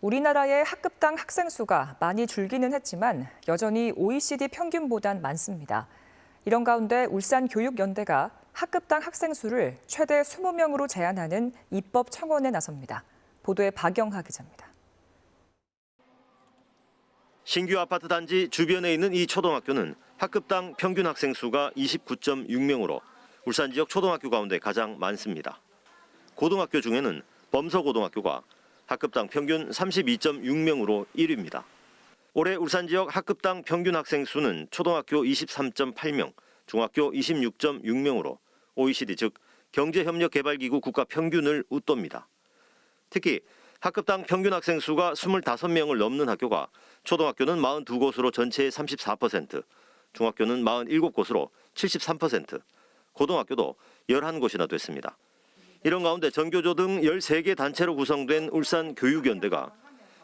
우리나라의 학급당 학생 수가 많이 줄기는 했지만 여전히 OECD 평균보단 많습니다. 이런 가운데 울산교육연대가 학급당 학생 수를 최대 20명으로 제한하는 입법 청원에 나섭니다. 보도에 박영하 기자입니다. 신규 아파트 단지 주변에 있는 이 초등학교는 학급당 평균 학생 수가 29.6명으로 울산 지역 초등학교 가운데 가장 많습니다. 고등학교 중에는 범서고등학교가 학급당 평균 32.6명으로 1위입니다. 올해 울산 지역 학급당 평균 학생 수는 초등학교 23.8명, 중학교 26.6명으로 OECD 즉 경제협력개발기구 국가 평균을 웃돕니다. 특히 학급당 평균 학생 수가 25명을 넘는 학교가 초등학교는 42곳으로 전체의 34%, 중학교는 47곳으로 73%, 고등학교도 11곳이나 됐습니다. 이런 가운데 전교조 등 13개 단체로 구성된 울산 교육연대가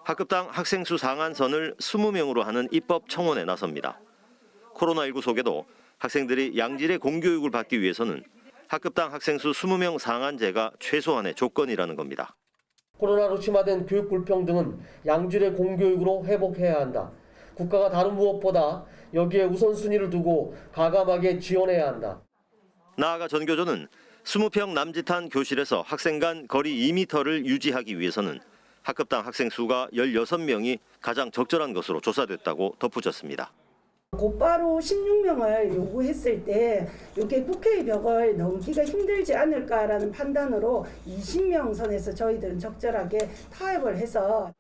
학급당 학생 수 상한선을 20명으로 하는 입법 청원에 나섭니다. 코로나19 속에도 학생들이 양질의 공교육을 받기 위해서는 학급당 학생 수 20명 상한제가 최소한의 조건이라는 겁니다. 코로나로 심화된 교육 불평등은 양질의 공교육으로 회복해야 한다. 국가가 다른 무엇보다 여기에 우선순위를 두고 가감하게 지원해야 한다. 나아가 전교조는 20평 남짓한 교실에서 학생 간 거리 2m를 유지하기 위해서는 학급당 학생 수가 16명이 가장 적절한 것으로 조사됐다고 덧붙였습니다. 곧바로 16명을 요구했을 때 이게 국회의 벽을 넘기가 힘들지 않을까라는 판단으로 20명 선에서 저희들은 적절하게 타협을 해서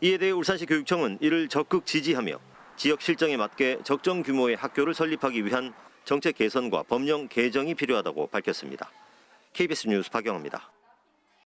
이에 대해 울산시 교육청은 이를 적극 지지하며 지역 실정에 맞게 적정 규모의 학교를 설립하기 위한 정책 개선과 법령 개정이 필요하다고 밝혔습니다. KBS 뉴스 박영입니다.